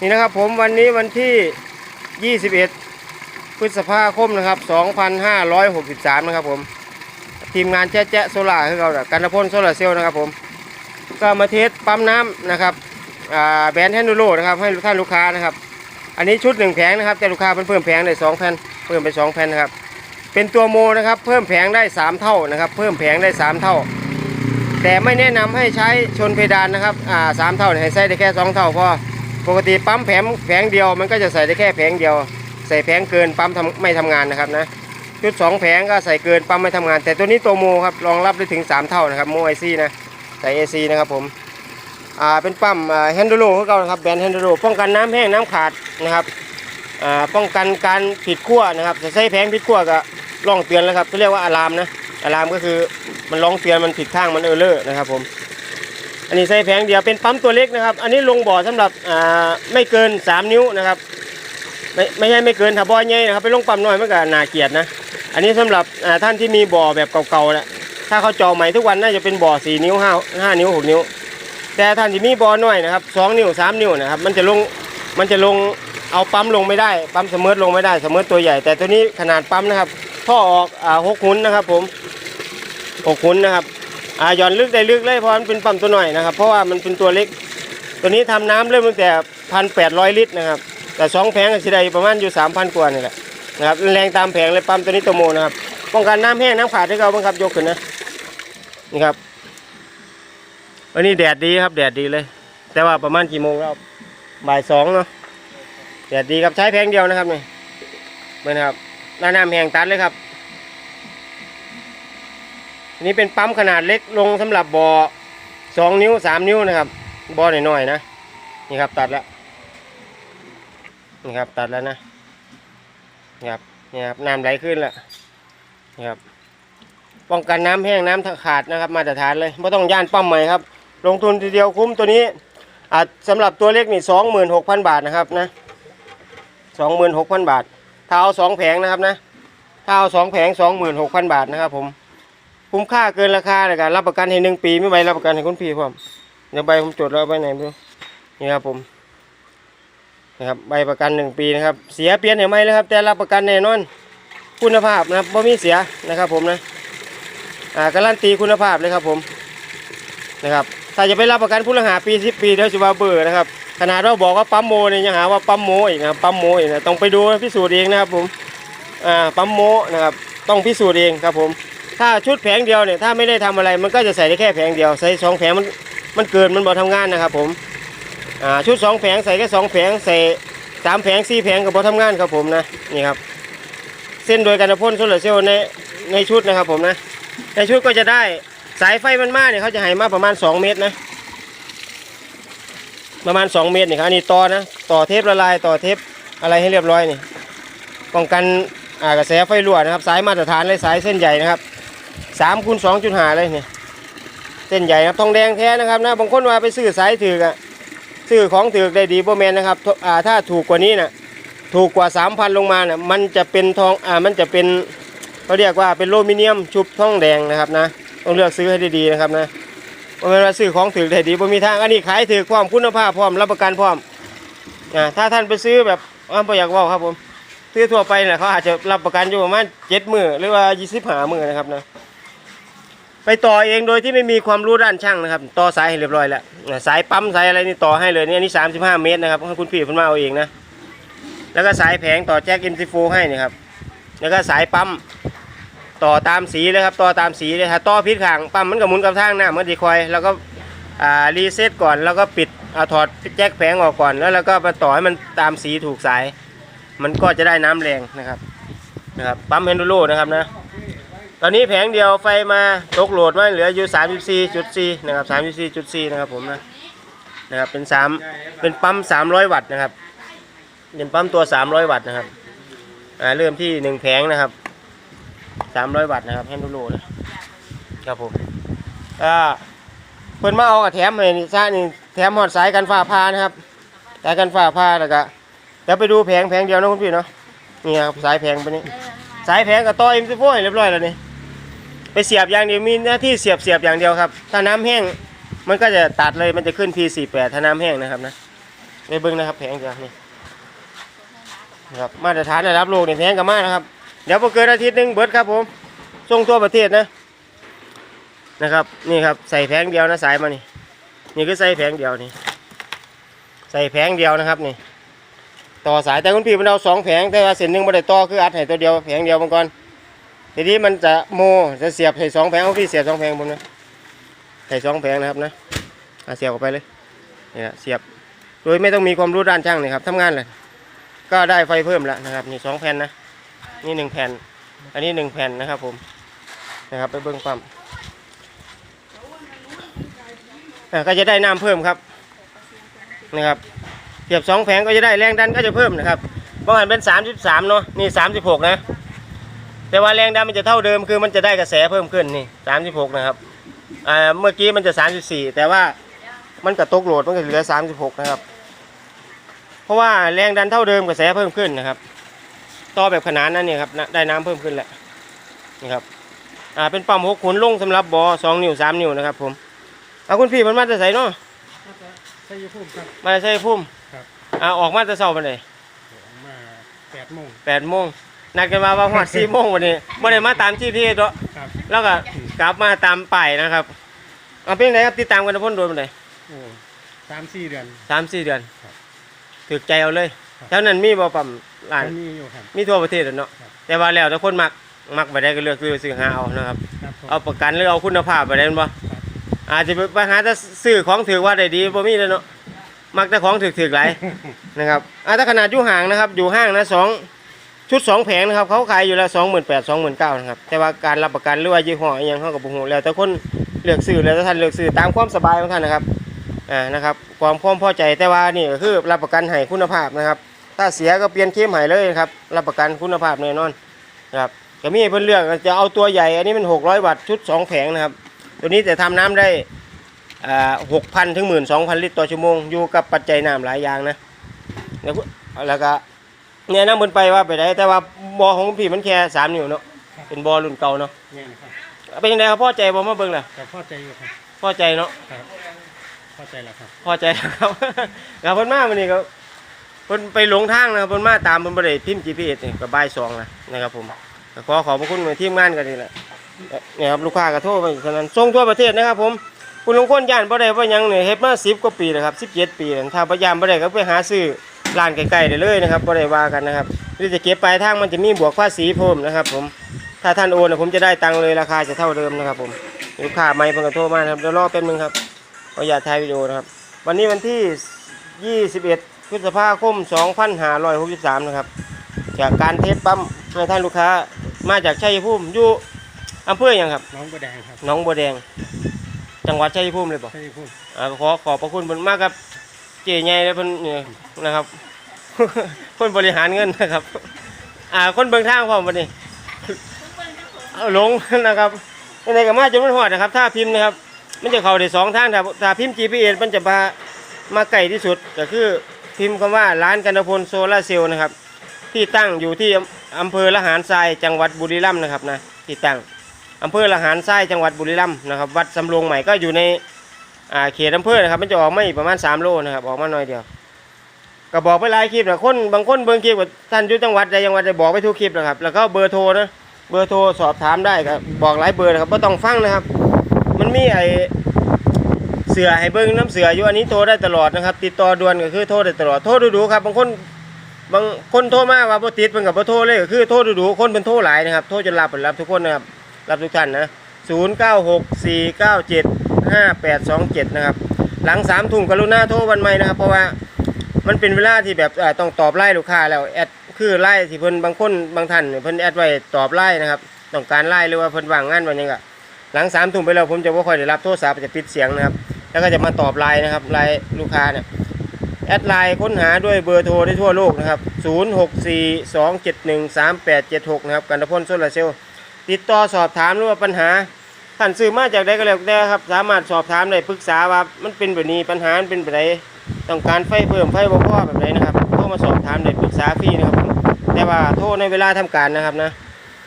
นี่นะครับผมวันนี้วันที่ 21 พฤษภาคมนะครับ 2563 นะครับผม ทีมงานแจ๊ะแจ๊ะโซล่าคือเรากันนพลโซล่าเซลล์นะครับผม ก็มาเทสปั๊มน้ำนะครับแบรนด์แฮนดูโรนะครับให้ท่านลูกค้านะครับ อันนี้ชุดหนึ่งแผงนะครับ แต่ลูกค้าเพิ่มแผงได้สองแผ่นเพิ่มไปสองแผ่นนะครับ เป็นตัวโมนะครับ เพิ่มแผงได้3เท่านะครับ เพิ่มแผงได้3เท่า แต่ไม่แนะนำให้ใช้ชนเพดานนะครับอ่าสามเท่าเนี่ยให้ใส่ได้แค่2เท่าพอ ปกติปั๊มแผงแผงเดียวมันก็จะใส่ได้แค่แผงเดียว ใส่แผงเกินปั๊มทำไม่ทำงานนะครับนะชุด2แผงก็ใส่เกินปั๊มไม่ทำงาน แต่ตัวนี้ตัวโมครับรองรับได้ถึง 3 เท่านะครับโมไอซีนะใส่เอซีนะครับผมอ่าเป็นปั๊มแฮนดูโรของเรานะครับแบรนด์แฮนดูโรป้องกันน้ำแห้งน้ำขาดนะครับอ่าป้องกันการผิดขั้วนะครับจะใช้แผงผิดขั้วก็ร้องเตือนแล้วครับเขาเรียกว่าอะลามนะอะลามก็คือมันร้องเตือนมันผิดข้างมันเออเลอร์นะครับผม อันนี้ใส่แผงเดียวเป็นปั๊มตัวเล็กนะครับ อันนี้ลงบ่อสำหรับอ่าไม่เกิน 3 นิ้วนะครับ ไม่ไม่ใช่ไม่เกินถ้าบ่อใหญ่นะครับไปลงปั๊มน้อยมันก็น่าเกียดนะ อันนี้สำหรับอ่าท่านที่มีบ่อแบบเก่าๆแหละถ้าเขาจอใหม่ทุกวันน่าจะเป็นบ่อ 4 นิ้ว5 5นิ้ว 6 นิ้ว แต่ท่านที่มีบ่อน้อยนะครับ2นิ้ว 3 นิ้วนะครับ มันจะลงมันจะลงเอาปั๊มลงไม่ได้ ปั๊มเสมอลงไม่ได้เสมอตัวใหญ่ แต่ตัวนี้ขนาดปั๊มนะครับท่อออกอ่าหกหุ่นนะครับผมหกหุ่นนะครับ อ่าหย่อนลึกได้ลึกเลยเพราะมันเป็นปั๊มตัวหน่อยนะครับ เพราะว่ามันเป็นตัวเล็ก ตัวนี้ทำน้ำเริ่มตั้งแต่พันแปดร้อยลิตรนะครับ แต่สองแผงก็สิได้ประมาณอยู่สามพันกว่านี่แหละนะครับแรงตามแผงเลยปั๊มตัวนี้ตัวโมนะครับป้องกันน้ำแห้งน้ำขาดให้เราบังคับยกขึ้นนะนี่ครับวันนี้แดดดีครับแดดดีเลย แต่ว่าประมาณกี่โมงแล้วบ่ายสองเนาะแดดดีครับใช้แผงเดียวนะครับนี่เหมือนครับหน้าน้ำแห้งตัดเลยครับ อันนี้เป็นปั๊มขนาดเล็กลงสำหรับบ่อสองนิ้วสามนิ้วนะครับบ่อหน่อยๆนะนี่ครับตัดแล้วนี่ครับตัดแล้วนะนี่ครับนี่ครับน้ำไหลขึ้นแล้วนี่ครับป้องกันน้ำแห้งน้ำขาดนะครับ มาตรฐานเลยไม่ต้องย่านปั๊มใหม่ครับ ลงทุนทีเดียวคุ้มตัวนี้อาจสำหรับตัวเล็กนี่สองหมื่นหกพันบาทนะครับนะสองหมื่นหกพันบาทถ้าเอาสองแผงนะครับนะถ้าเอาสองแผงสองหมื่นหกพันบาทนะครับผม คุ้มค่าเกินราคาเลยครับรับประกันให้หนึ่งปีไม่ใบรับประกันให้คุณพี่พร้อมเดี๋ยวใบผมจดแล้วเอาใบไหนไม่รู้นี่ครับผมนะครับใบประกันหนึ่งปีนะครับเสียเปลี่ยนเห็นไหมเลยครับ แต่รับประกันแน่นอนคุณภาพนะครับไม่มีเสียนะครับ ผมนะอ่าการันตีคุณภาพเลยครับผมนะครับถ้าจะไปรับประกันผู้ละหาปีสิบปีเดี๋ยวจะว่าเบื่อนะครับขนาดว่าบอกว่าปั๊มโมเนี่ยยังหาว่าปั๊มโมอีกนะครับปั๊มโมอีกนะต้องไปดูพิสูจน์เองนะครับผมอ่าปั๊มโมนะครับต้องพิสูจน์เองครับผม ถ้าชุดแผงเดียวเนี่ยถ้าไม่ได้ทำอะไรมันก็จะใส่ได้แค่แผงเดียวใส่สองแผงมันมันเกินมันบ่ทำงานนะครับผมอ่าชุดสองแผงใส่แค่สองแผงใส่สามแผงสี่แผงก็บ่ทำงานครับผมนะนี่ครับ เส้นโดยการพ่นโซลาร์เซลล์ในในชุดนะครับผมนะในชุดก็จะได้สายไฟมันมากเนี่ยเขาจะให้มาประมาณ 2 เมตรนะ ประมาณ 2 เมตรนี่ครับอันนี้ต่อนะต่อเทปละลายต่อเทปอะไรให้เรียบร้อยนี่ป้องกันกระแสไฟรั่วนะครับ สายมาตรฐานเลยสายเส้นใหญ่นะครับ สามคูณสองจุดห้าเลยเนี่ยเส้นใหญ่นะครับทองแดงแท้นะครับนะบางคนว่าไปซื้อสายถือกอะซื้อของถือกได้ดีโบแมนนะครับอ่าถ้าถูกกว่านี้นะถูกกว่าสามพันลงมานะมันจะเป็นทองอ่ามันจะเป็นเขาเรียกว่าเป็นโลมิเนียมชุบทองแดงนะครับนะต้องเลือกซื้อให้ดีๆนะครับนะเพราะว่าซื้อของถือได้ดีบ่มีทางอันนี้ขายถือกพร้อมคุณภาพพร้อมรับประกันพร้อมอ่าถ้าท่านไปซื้อแบบอ่าบ่อยากว่าครับผมซื้อทั่วไปเนี่ยเขาอาจจะรับประกันอยู่ประมาณเจ็ดมือหรือว่ายี่สิบห้ามือนะครับนะ ไปต่อเองโดยที่ไม่มีความรู้ด้านช่างนะครับ ต่อสายให้เรียบร้อยแล้วสายปั๊มสายอะไรนี่ต่อให้เลยนี่อันนี้ 35 เมตรนะครับให้คุณพี่เพิ่นมาเอาเองนะแล้วก็สายแผงต่อแจ็ค MC4 ให้นี่ครับแล้วก็สายปั๊มต่อตามสีเลยครับต่อตามสีเลยถ้าต่อพิษขางปั๊มมันก็หมุนกับทางหน้ามันดีคอยแล้วก็รีเซ็ตก่อนแล้วก็ปิดเอาถอดแจ็คแผงออกก่อนแล้วเราก็มาต่อให้มันตามสีถูกสาย มันก็จะได้น้ำแรงนะครับนะครับปั๊มเฮนดูโลนะครับนะ ตอนนี้แผงเดียวไฟมาตกโหลดมาเหลืออยู่34.4นะครับ34.4นะครับผมนะนะครับเป็น3เป็นปั๊ม300 วัตต์นะครับเป็นปั๊มตัว 300 วัตต์นะครับอ่าเริ่มที่ 1 แผงนะครับ 300 วัตต์นะครับแฮนดูโหลนะครับผมก็เพิ่นมาเอากับแถมให้นี่ซะนี่แถมหอดสายกันฟ้าพานะครับสายกันฟ้าพาแล้วก็เดี๋ยวไปดูแผงแผงเดียวนะคุณพี่เนาะนี่ครับสายแผงไปนี้สายแผงกับต่อเอ็มซีโฟเรียบร้อยแล้วนี่ ไปเสียบอย่างเดียวมีหน้าที่เสียบเสียบอย่างเดียวครับ ถ้าน้ำแห้งมันก็จะตัดเลยมันจะขึ้น P48 ถ้าน้ำแห้งนะครับนะไปเบิ่งนะครับแผงเดียวนี่นะครับมาตรฐานระดับโลกเนี่ยแพงกันมากนะครับ เดี๋ยวพอเกินอาทิตย์หนึงเบิดครับผมส่งทั่วประเทศนะนะครับนี่ครับใส่แผงเดียวนะสายมานี่นี่คือใส่แผงเดียวนี่ใส่แผงเดียวนะครับนี่ต่อสายแต่คุณพี่มันเอาสองแผงแต่ว่าเส้นหนึ่งไม่ได้ต่อคืออัดให้ตัวเดียวแผงเดียวมันก่อน ทีนี้มันจะโมจะเสียบให้สองแผงเอาพี่เสียบสองแผงผมนะใส่สองแผงนะครับนะอะเสียบออกไปเลยนี่นะเสียบโดยไม่ต้องมีความรู้ด้านช่างนี่ครับทำงานเลยก็ได้ไฟเพิ่มแล้วนะครับนี่สองแผ่นนะนี่หนึ่งแผ่น อันนี้หนึ่งแผ่นนะครับผมนะครับไปเบิ้งความก็จะได้น้ำเพิ่มครับนะครับเทียบสองแผงก็จะได้แรงดันก็จะเพิ่มนะครับเมื่อวานเป็น 33เนาะนี่ 36 นะ แต่ว่าแรงดันมันจะเท่าเดิมคือมันจะได้กระแสเพิ่มขึ้นนี่36นะครับอ่าเมื่อกี้มันจะ34แต่ว่ามันกระตกโหลดมันก็เหลือ36นะครับ เพราะว่าแรงดันเท่าเดิมกระแสเพิ่มขึ้นนะครับต่อแบบขนานนั่นเนี่ยครับนะได้น้ำเพิ่มขึ้นแหละนี่ครับอ่าเป็นปั๊มหกขุนลงสำหรับบอสองนิ้วสามนิ้วนะครับ ผมเอาคุณพี่มันมาจะใส่เนาะใช่ยูทูบครับมาจะใส่พุ่มครับอ่าออกมาจะเศร้าไปเลยมาแปดโมงแปดโมง นัดกันมาว่าหอดสี่โมงวันนี้ไม่ได้มาตามที่พี่เนาะครับแล้วก็กลับมาตามป้ายนะครับเอาเป็นไงครับติดตามกันนะพ่นโดนไปเลยโอ้สามสี่เดือน สามสี่เดือนครับถือใจเอาเลยครับ แถวนั้นมีบ่ปั๊มร้านก็มีอยู่ครับ มีทั่วประเทศอะเนาะครับ แต่ว่าแล้วแต่คนมักมักไปได้ก็เลือกซื้อซื้อหาเอานะครับ ครับผม เอาประกันหรือเอาคุณภาพไปได้บ่อาจจะไปหาแต่ซื้อของถือว่าได้ดีบ่มีเลยเนาะมักแต่ของถือถือหลาย นะครับอ่าถ้าขนาดอยู่ห่างนะครับ อยู่ห้างนะสอง ชุดสองแผงนะครับเขาขายอยู่แล้วสองหมื่นแปดสองหมื่นเก้านะครับแต่ว่าการรับประกันหรือว่ายี่ห้ออยังเขากับบุหูแล้วแต่คนเลือกซื้อแล้วแต่ท่านเลือกซื้อตามความสบายของท่านนะครับอ่านะครับความความพอใจแต่ว่านี่ก็คือรับประกันให้คุณภาพนะครับ ถ้าเสียก็เปลี่ยนเคมให้เลยครับรับประกันคุณภาพแน่นอนนะครับก็มีเพิ่นเลือกจะเอาตัวใหญ่อันนี้มัน600วัตต์ชุด2แผงนะครับตัวนี้จะทำน้ำได้อ่า6,000ถึง12,000ลิตรต่อชั่วโมงอยู่กับปัจจัยน้ำหลายอย่างนะแล้วก็ เนี่ยน้ำบนไปว่าไปได้แต่ว่าบอของพี่มันแค่3นิ้วเนาะเป็นบอรุ่นเก่าเนาะเนี่ยนะครับเป็นยังไงครับพ่อใจบอมาเบิ่งล่ะแต่พอใจอยู่ครับพ่อใจเนาะครับพอใจแล้วครับพอใจแล้วครับครับเพิ่นมาวันนี้ก็เพิ่นไปหลงทางนะครับเพิ่นมาตามเพิ่นบ่ได้พิมพ์ GPS นี่ก็บ่ายสองแล้วนะครับผมก็ขอขอบพระคุณทีมงานกันนี่แหละเนี่ยครับลูกค้าก็โทรมาฉะนั้นส่งทั่วประเทศนะครับผมคุณลุงคนย่านบ่ได้บ่หยังเนี่ยเฮ็ดมา10กว่าปีแล้วครับ17 ปีแล้วถ้าพยายามบ่ได้ก็ไปหาซื้อ ร้านใกล้ๆได้เลยนะครับบ่ได้ว่ากันนะครับหรือจะเก็บปลายทางมันจะมีบวกภาษีเพิ่มนะครับ ผมถ้าท่านโอนน่ะผมจะได้ตังค์เลยราคาจะเท่าเดิมนะครับ ผมลูกค้าใหม่เพิ่นก็โทรมานะครับเดี๋ยวรอแป๊บนึงครับขออนุญาตถ่ายวิดีโอนะครับ วันนี้วันที่ 21พฤษภาคม 2563 นะครับ จากการเทสปั๊มให้ท่านลูกค้ามาจากชัยภูมิอยู่อำเภออย่างครับน้องบัวแดงครับหนองบัวแดง จังหวัดชัยภูมิเลยป่ะใช่ยูทูบอ่าขอขอบพระคุณเพิ่นมากครับ เจ๊ใหญ่และเพิ่นนี่นะครับคนบริหารเงินนะครับ อ่าคนเบิ่งทางพร้อมวันนี้เอาหลงนะครับยังไงก็มาจนมันหอดนะครับ ถ้าพิมพ์นะครับ มันจะเข้าได้สองทางถ้าถ้าพิมพ์ GPS มันจะพามาไกลที่สุดก็คือพิมพ์คำว่าร้านกันพลโซลาร์เซลล์นะครับ ที่ตั้งอยู่ที่อำอำเภอละหารทรายจังหวัดบุรีรัมย์นะครับนะที่ตั้งอำเภอละหารทรายจังหวัดบุรีรัมย์นะครับ วัดสำโรงใหม่ก็อยู่ใน อ่าเขตอำเภอนะครับ มันจะออกไม่ประมาณ3โลนะครับออกมาหน่อยเดียวก็บอกไปหลายคลิปนะคนบางคนเบิ่งคลิปว่าท่านอยู่จังหวัดใดจังหวัดใดบอกไปทุกคลิปนะครับ แล้วก็เบอร์โทรนะเบอร์โทรสอบถามได้ครับบอกหลายเบอร์นะครับไม่ต้องฟังนะครับ มันมีไอเสือให้เบิ้งน้ำเสืออยู่อันนี้โทรได้ตลอดนะครับ ติดต่อด่วนก็คือโทรได้ตลอดโทรดูๆครับบางคนบางคนโทรมาว่าบ่ติดเพิ่นกับบ่โทรเลยก็คือโทรดูๆคนเป็นโทรหลายนะครับโทรจนรับเพิ่นรับทุกคนนะครับรับทุกท่านนะ 085827นะครับหลัง3ทุ่มกรุณาโทรวันใหม่นะครับ เพราะว่ามันเป็นเวลาที่แบบต้องตอบไล่ลูกค้าแล้วแอดคือไล่ที่เพิ่นบางคนบางท่านเพิ่นแอดไว้ตอบไล่นะครับต้องการไล่หรือว่าเพิ่นว่างงานวันยังก็หลังสามทุ่มไปแล้วผมจะไม่ค่อยได้รับโทรศัพท์จะปิดเสียงนะครับ แล้วก็จะมาตอบไลน์นะครับไลน์ลูกค้าเนี่ยแอดไลน์ค้นหาด้วยเบอร์โทรได้ทั่วโลกนะครับ 0 6 4 2 7 1 3 8 7 6 นะครับกันตะพลโซลาร์เซลติดต่อสอบถามหรือว่าปัญหาันซื้อมาจากใดก็แล้วแต่ครับ สามารถสอบถามได้ปรึกษาว่ามันเป็นแบบนี้ปัญหาเป็นแบบไหนต้องการไฟเพิ่มไฟบ่พอแบบไหนนะครับโทรมาสอบถามได้ปรึกษาฟรีนะครับผมแต่ว่าโทรในเวลาทำการนะครับนะ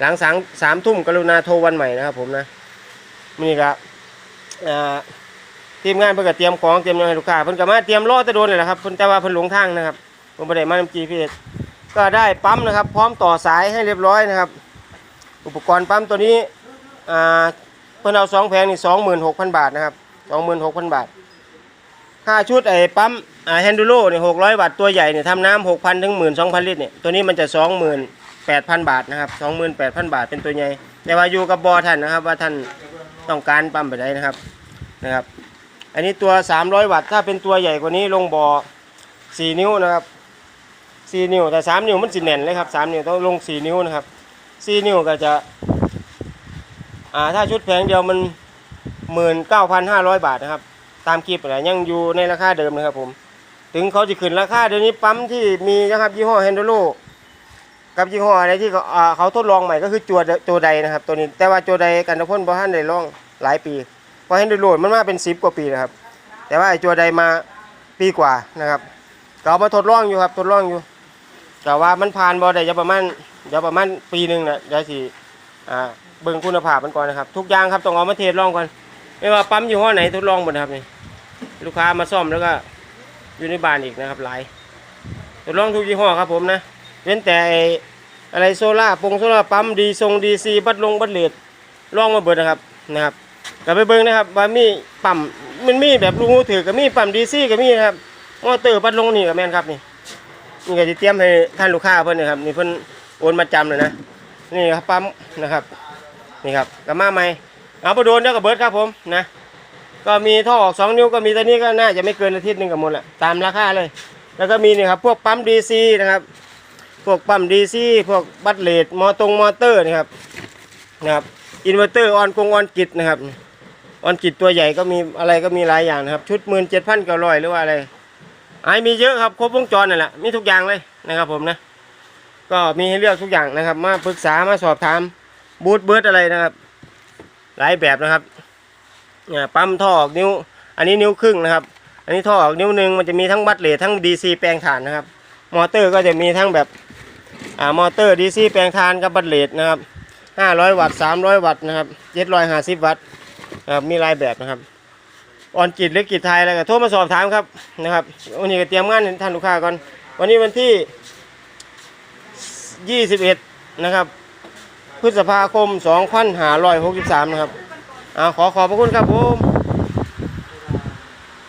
หลังสามสามทุ่มกรุณาโทรวันใหม่นะครับ ผมนะนี่ครับทีมงานเพิ่นก็เตรียมของเตรียมยังให้ลูกค้าเพิ่นก็มาเตรียมรอตะโดนเลยแหละครับเพิ่นแต่ว่าเพิ่นหลงทางนะครับเพิ่นบ่ได้มานำ GPS ก็ได้ปั๊มนะครับ พร้อมต่อสายให้เรียบร้อยนะครับ อุปกรณ์ปั๊มตัวนี้อ่า เพิ่นเอาสองแผงนี่26,000บาทนะครับ26,000บาทค่าชุดไอ้ปั๊มอ่าแฮนดูโลนี่600วัตต์ตัวใหญ่เนี่ยทำน้ำ6,000ถึง12,000ลิตรเนี่ยตัวนี้มันจะ28,000บาทนะครับ28,000บาทเป็นตัวใหญ่แต่ว่าอยู่กับบอท่านนะครับว่าท่านต้องการปั๊มแบบใดนะครับนะครับ อันนี้ตัว300วัตต์ถ้าเป็นตัวใหญ่กว่านี้ลงบ่อ4นิ้วนะครับ4นิ้วแต่3นิ้วมันสิแน่นเลยครับ3นิ้วต้องลง4นิ้วนะครับ4นิ้วก็จะ อ่าถ้าชุดแผงเดียวมัน 19,500 บาทนะครับ ตามคลิปอะไรยังอยู่ในราคาเดิมนะครับผม ถึงเขาจะขึ้นราคาเดี๋ยวนี้ปั๊มที่มีนะครับยี่ห้อเฮนโดโลกับยี่ห้ออะไรที่เขาเขาทดลองใหม่ก็คือจัวโจไดนะครับ ตัวนี้แต่ว่าโจไดกันตะพ่นบ่ทันได้ลองหลายปี เพราะเฮนโดโลมันมาเป็น10กว่าปีนะครับ แต่ว่าไอ้จัวไดมาปีกว่านะครับเอามาทดลองอยู่ครับทดลองอยู่แต่ว่ามันผ่านบ่ได้จะประมาณจะประมาณปีหนึ่งนะเดี๋ยวสิอ่า เบิ่งคุณภาพมันก่อนนะครับ ทุกอย่างครับต้องเอามาเทสลองก่อน ไม่ว่าปั๊มอยี่ห้อไหนทดลองหมดนะครับนี่ลูกค้ามาซ่อมแล้วก็อยู่ในบ้านอีกนะครับหลายทดลองทุกยี่ห้อครับผมนะเว้นแต่อะไรโซล่าปงโซล่าปั๊มดีทรงดีซีบัดลงบัดเลดลองมาเบิดนะครับนะครับก็ไปเบิ่งนะครับว่ามีปั๊มมันมีแบบลูกหูถือก็มีปั๊มดีซีก็มีนะครับมอเตอร์บัดลงนี่ก็แม่นครับนี่นี่ก็จะเตรียมให้ท่านลูกค้าเพิ่อนนะครับนี่เพิ่อนโอนมาจำเลยนะนี่ครับปั๊มนะครับ นี่ครับก็มาใหม่เอาไปโดนเดียวก็เบิร์ดครับผมนะก็มีท่อออกสองนิ้วก็มีตัวนี้ก็น่าจะไม่เกินอาทิตย์หนึ่งกับหมดแหละตามราคาเลย แล้วก็มีนี่ครับพวกปั๊มดีซีนะครับพวกปั๊มดีซีพวกบัตเลดมอตรงมอเตอร์นี่ครับนะครับอินเวอร์เตอร์ออนกงออนกิจนะครับออนกิจตัวใหญ่ก็มีอะไรก็มีหลายอย่างนะครับ ชุดหมื่นเจ็ดพันเก้าร้อยหรือว่าอะไรไอ้มีเยอะครับครบวงจรนั่นแหละมีทุกอย่างเลยนะครับผมนะ ก็มีให้เลือกทุกอย่างนะครับ มาปรึกษามาสอบถาม บูทเบิร์ดอะไรนะครับ หลายแบบนะครับเนี่ยปั๊มท่อออกนิ้ว อันนี้นิ้วครึ่งนะครับ อันนี้ท่อออกนิ้วหนึ่งมันจะมีทั้งบัตเลททั้ง DC แปลงถ่านนะครับ มอเตอร์ก็จะมีทั้งแบบอ่ามอเตอร์ DC แปลงถ่านกับบัตเลทนะครับ 500 วัตต์ 300 วัตต์นะครับ750 วัตต์นะครับมีหลายแบบนะครับออนกิจหรือกิจไทยอะไรก็โทรมาสอบถามครับนะครับวันนี้ก็เตรียมงานท่านลูกค้าก่อน วันนี้วันที่ 21 นะครับ พฤษภาคม 2563 นะครับ อ่าขอขอบพระคุณครับผม